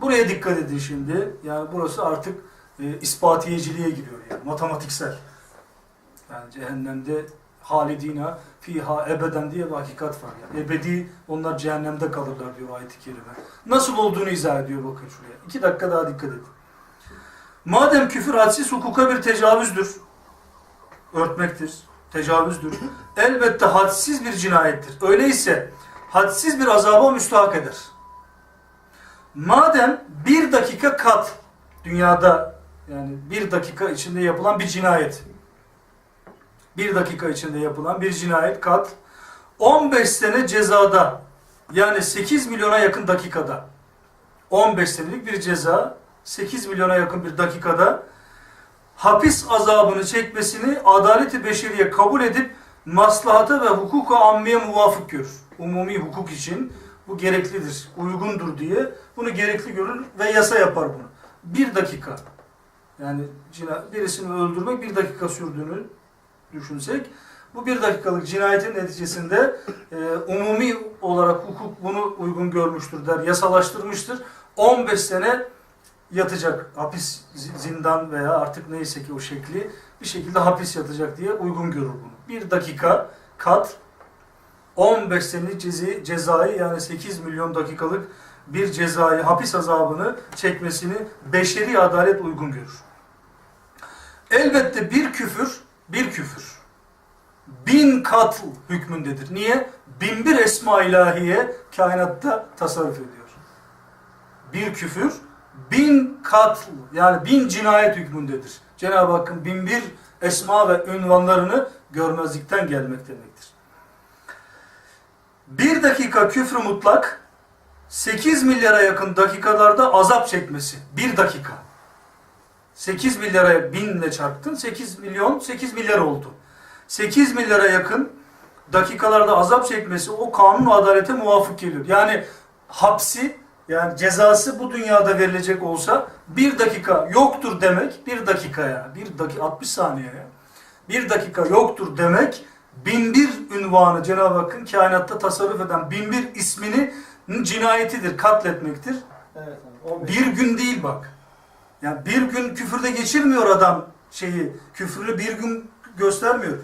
Buraya dikkat edin şimdi. Yani burası artık e, ispatiyeciliğe giriyor yani matematiksel. Yani cehennemde halidina fiha ebeden diye bir hakikat var. Yani ebedi onlar cehennemde kalırlar diyor ayet-i kerime. Nasıl olduğunu izah ediyor bakın şuraya. İki dakika daha dikkat edin. Madem küfür hadsiz hukuka bir tecavüzdür, örtmektir, tecavüzdür. Elbette hadsiz bir cinayettir. Öyleyse hadsiz bir azaba müstahak eder. Madem bir dakika kat dünyada yani bir dakika içinde yapılan bir cinayet bir dakika içinde yapılan bir cinayet kat 15 sene cezada yani 8 milyona yakın dakikada 15 senelik bir ceza 8 milyona yakın bir dakikada hapis azabını çekmesini adalet-i beşeriye kabul edip maslahata ve hukuka ammiye muvafık görür. Umumi hukuk için bu gereklidir, uygundur diye bunu gerekli görür ve yasa yapar bunu. Bir dakika. Yani cina- birisini öldürmek bir dakika sürdüğünü düşünsek bu bir dakikalık cinayetin neticesinde e, umumi olarak hukuk bunu uygun görmüştür der, yasalaştırmıştır. 15 sene yatacak hapis zi- zindan veya artık neyse ki o şekli bir şekilde hapis yatacak diye uygun görür bunu. Bir dakika kat 15 senelik cezi, cezayı yani 8 milyon dakikalık bir cezayı hapis azabını çekmesini beşeri adalet uygun görür. Elbette bir küfür bir küfür bin katl hükmündedir. Niye? Bin bir esma ilahiye kainatta tasarruf ediyor. Bir küfür bin katl yani bin cinayet hükmündedir. Cenab-ı Hakk'ın bin bir esma ve ünvanlarını görmezlikten gelmek demektir. Bir dakika küfrü mutlak 8 milyara yakın dakikalarda azap çekmesi. Bir dakika. 8 milyara binle çarptın. 8 milyon 8 milyar oldu. 8 milyara yakın dakikalarda azap çekmesi o kanun adalete muvafık geliyor. Yani hapsi yani cezası bu dünyada verilecek olsa bir dakika yoktur demek bir dakika ya bir dakika 60 saniye ya bir dakika yoktur demek bin bir ünvanı Cenab-ı Hakk'ın kainatta tasarruf eden bin bir ismini cinayetidir, katletmektir. Evet abi. 15. Bir gün değil bak. Yani bir gün küfürde geçirmiyor adam şeyi. Küfrünü bir gün göstermiyor.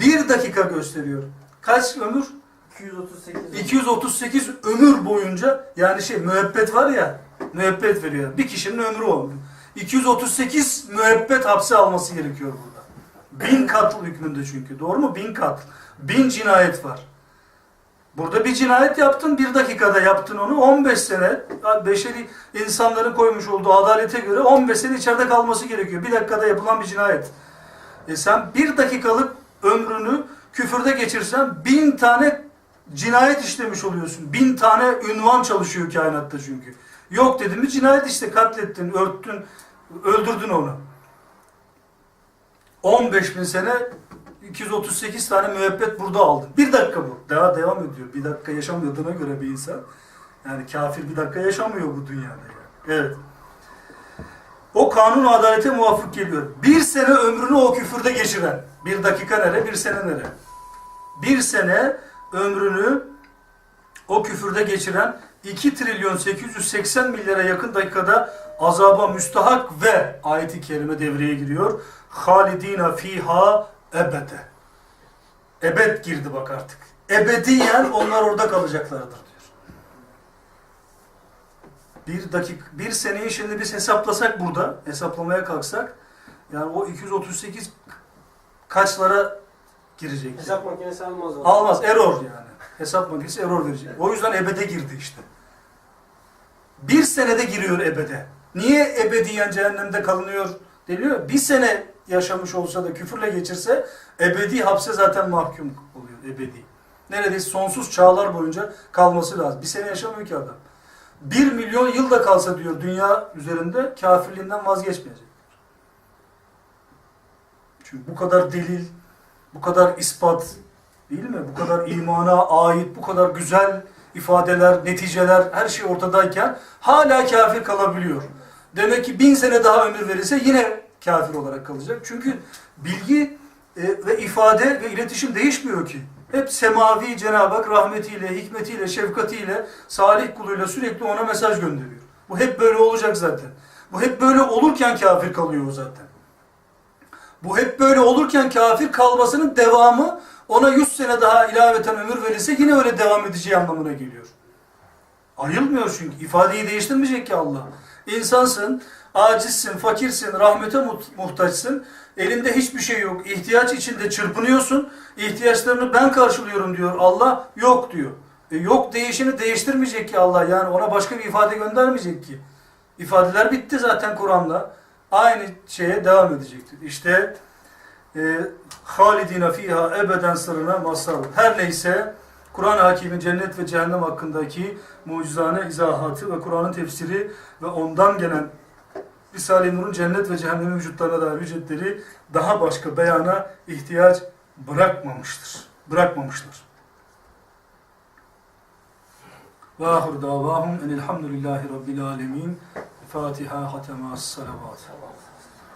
Bir dakika gösteriyor. Kaç ömür? 238. 238 ömür boyunca yani şey müebbet var ya müebbet veriyor. Bir kişinin ömrü o. 238 müebbet hapse alması gerekiyor burada. Bin katl hükmünde çünkü. Doğru mu? Bin katl. Bin cinayet var. Burada bir cinayet yaptın, bir dakikada yaptın onu. 15 sene beşeri insanların koymuş olduğu adalete göre 15 sene içeride kalması gerekiyor. Bir dakikada yapılan bir cinayet. E sen bir dakikalık ömrünü küfürde geçirsen bin tane cinayet işlemiş oluyorsun. Bin tane ünvan çalışıyor kainatta çünkü. Yok dedim mi cinayet işte katlettin, örttün, öldürdün onu. 15 bin sene 238 tane müebbet burada aldın. Bir dakika bu. Daha devam ediyor. Bir dakika yaşamadığına göre bir insan. Yani kafir bir dakika yaşamıyor bu dünyada. Yani. Evet. O kanun adalete muvafık geliyor. Bir sene ömrünü o küfürde geçiren. Bir dakika nere, bir sene nere? Bir sene ömrünü o küfürde geçiren 2 trilyon 880 milyara yakın dakikada azaba müstahak ve ayeti kerime devreye giriyor. Halidina fiha ebede. Ebed girdi bak artık. Ebediyen onlar orada kalacaklardır diyor. Bir dakika, bir seneyi şimdi biz hesaplasak burada, hesaplamaya kalksak, yani o 238 kaçlara girecek? Hesap makinesi almaz onu. Almaz, error yani. Hesap makinesi error verecek. O yüzden ebede girdi işte. Bir senede giriyor ebede. Niye ebediyen cehennemde kalınıyor deniliyor? Bir sene yaşamış olsa da küfürle geçirse ebedi hapse zaten mahkum oluyor ebedi. Neredeyse sonsuz çağlar boyunca kalması lazım. Bir sene yaşamıyor ki adam. Bir milyon yıl da kalsa diyor dünya üzerinde kafirliğinden vazgeçmeyecek. Çünkü bu kadar delil, bu kadar ispat değil mi? Bu kadar imana ait, bu kadar güzel ifadeler, neticeler her şey ortadayken hala kafir kalabiliyor. Demek ki bin sene daha ömür verirse yine kafir olarak kalacak. Çünkü bilgi e, ve ifade ve iletişim değişmiyor ki. Hep semavi Cenab-ı Hak rahmetiyle, hikmetiyle, şefkatiyle, salih kuluyla sürekli ona mesaj gönderiyor. Bu hep böyle olacak zaten. Bu hep böyle olurken kafir kalıyor zaten. Bu hep böyle olurken kafir kalmasının devamı ona 100 sene daha ilaveten ömür verilse yine öyle devam edeceği anlamına geliyor. Ayılmıyor çünkü. ifadeyi değiştirmeyecek ki Allah. İnsansın, acizsin, fakirsin, rahmete mu- muhtaçsın. Elinde hiçbir şey yok. İhtiyaç içinde çırpınıyorsun. İhtiyaçlarını ben karşılıyorum diyor. Allah yok diyor. E yok değişini değiştirmeyecek ki Allah. Yani ona başka bir ifade göndermeyecek ki. İfadeler bitti zaten Kur'an'da. Aynı şeye devam edecektir. İşte e, fiha ebeden sırrına masal. Her neyse Kur'an-ı Hakim'in cennet ve cehennem hakkındaki mucizane izahatı ve Kur'an'ın tefsiri ve ondan gelen Risale-i Nur'un cennet ve cehennemin vücutlarına dair hüccetleri daha başka beyana ihtiyaç bırakmamıştır. Bırakmamışlar. Ve ahir davahum enilhamdülillahi rabbil alemin. Fatiha hatema salavat.